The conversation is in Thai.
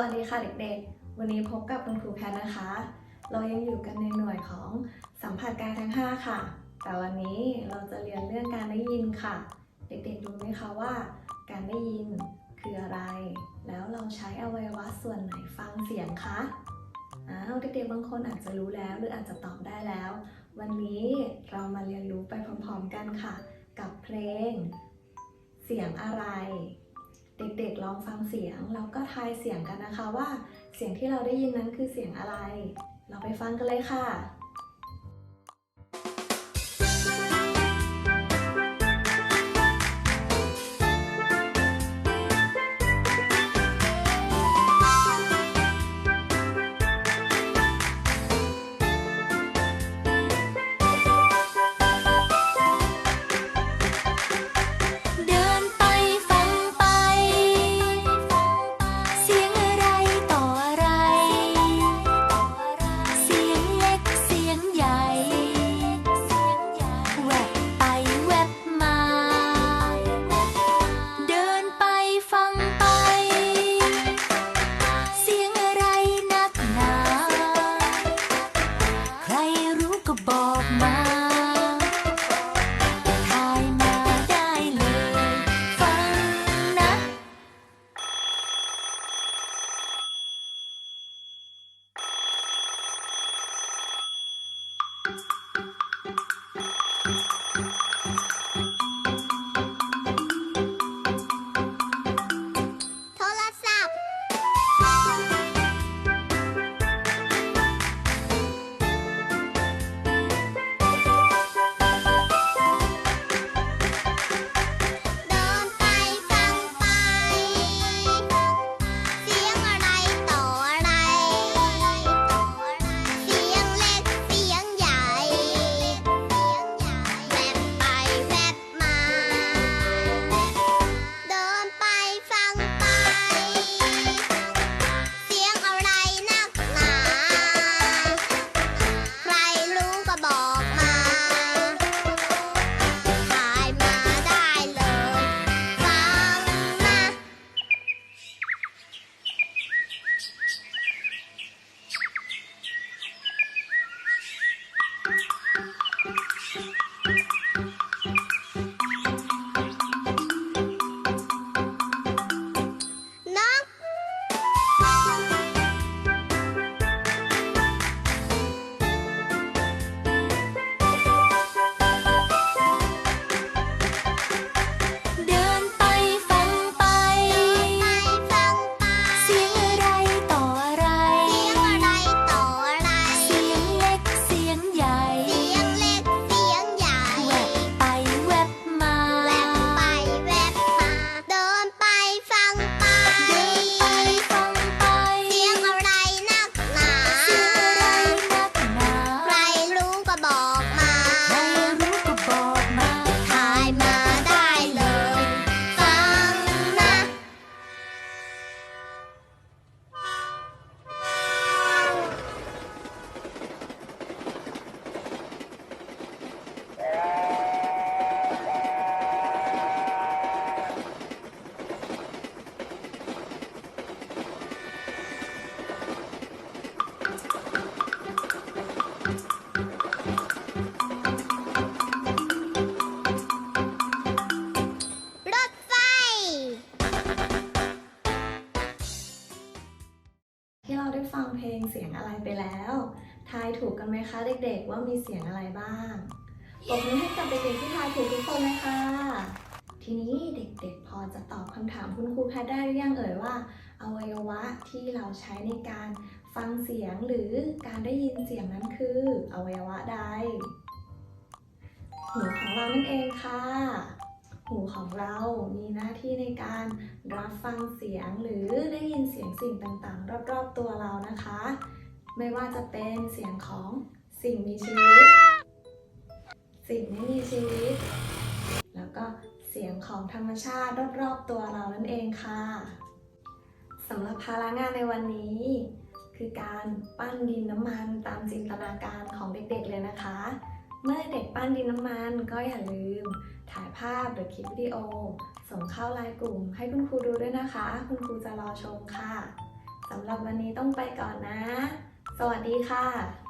วัสดีค่ะเด็กๆ วันนี้พบกับคุณครูแพทนะคะ เรายังอยู่กันในหน่วยของสัมผัสกายทั้ง 5 ค่ะ แต่วันนี้เราจะเรียนเรื่องการได้ยินค่ะ เด็กๆรู้ไหมคะว่า การได้ยินคืออะไร แล้วเราใช้อวัยวะส่วนไหนฟังเสียงคะอ้าวเด็กๆบางคนอาจจะรู้แล้วหรืออาจจะตอบได้แล้ว วันนี้เรามาเรียนรู้ไปพร้อมๆกันค่ะ กับเพลง เสียงอะไร เด็กๆลองฟังเสียงแล้วก็ทายเสียงกันนะคะว่า เสียงที่เราได้ยินนั้นคือเสียงอะไร เราไปฟังกันเลยค่ะ ฟังเพลงเสียงอะไรไปแล้ว ทายถูกกันไหมคะเด็กๆ ว่ามีเสียงอะไรบ้างปรบมือให้กับเด็กๆที่ทายถูกทุกคนเลยค่ะ ทีนี้เด็กๆ พอจะตอบคำถามคุณครูแพทได้หรือยังเอ่ยว่า อวัยวะที่เราใช้ในการฟังเสียงหรือการได้ยินเสียงนั้นคือ อวัยวะใดหูของเรานั่นเองค่ะ หูของเรามีหน้าที่ในการรับฟังเสียงหรือได้ยินเสียงสิ่งต่างๆ รอบๆตัวเรานะคะ ไม่ว่าจะเป็นเสียงของสิ่งมีชีวิต สิ่งไม่มีชีวิต แล้วก็เสียงของธรรมชาติรอบๆตัวเรานั่นเองค่ะสำหรับภาระงานในวันนี้ คือการปั้นดินน้ำมันตามจินตนาการของเด็กๆเลยนะคะ เมื่อเด็กปั้นดินน้ำมันก็อย่าลืม ถ่ายภาพหรือคลิปวิดีโอ ส่งเข้าไลน์กลุ่ม ให้คุณครูดูด้วยนะคะ คุณครูจะรอชมค่ะสำหรับวันนี้ต้องไปก่อนนะ สวัสดีค่ะ